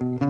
Mm-hmm.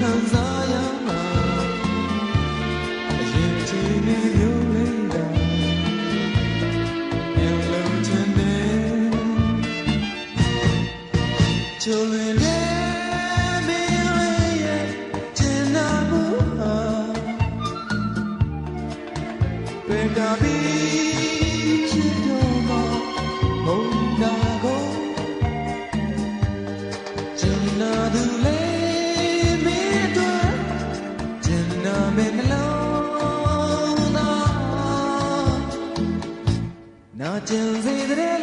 ခံစားရမှာအရင်ချင်းနဲ့ရုံနေတာပြန်လို့ချင်တယ်ကျိုးလွင်တဲ့ဘယ်ကဘီချစ်တော်မှာဘုံ ကျင်စေတဲ့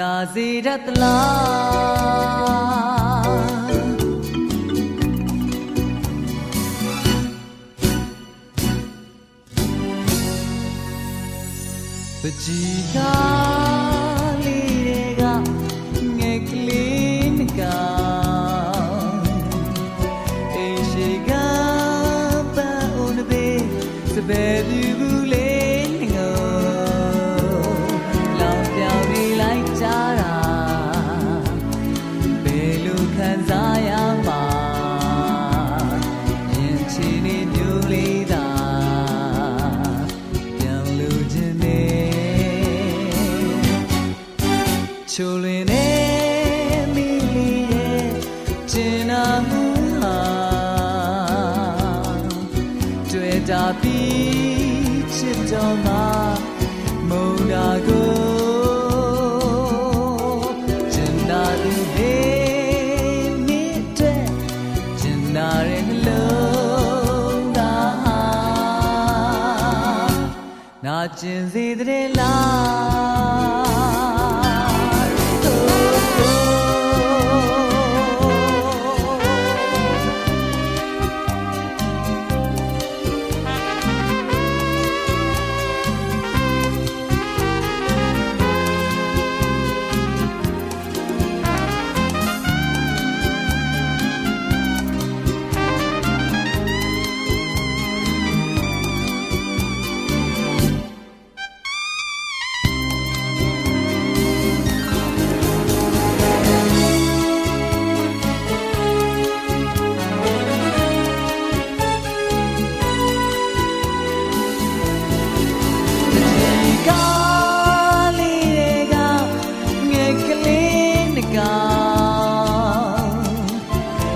နာစေတတ်လားပကြီးကလေးတွေကငယ်ကလေးမကベリブ ပြီးချစ်တော်မှာမုန်တာကိုကျင်နာသူဟေးမိတဲ့ကျင်နာရဲ့နှလုံးသားနာကျင်စေတဲ့လား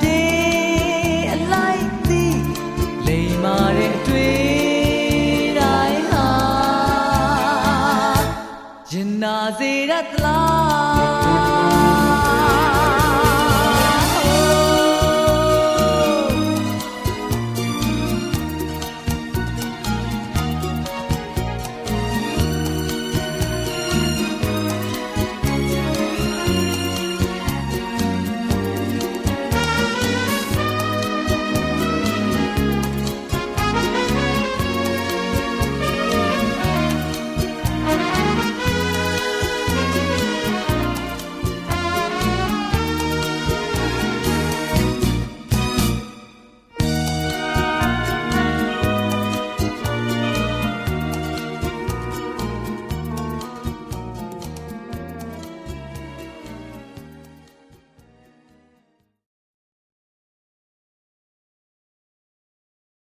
ပြေအလိုက်သည်လိမ်မာတဲ့အတွေ့တိုင်းဟာရင်နာစေရသလား